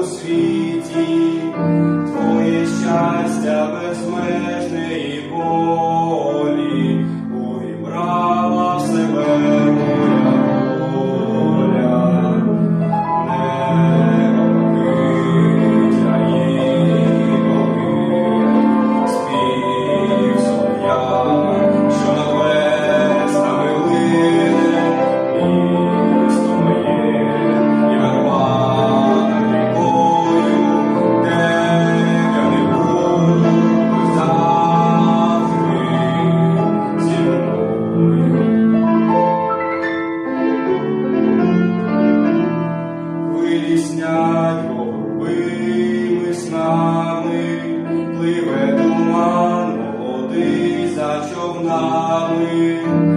у світі, твоє щастя. Його пливе туман молодий за човнами.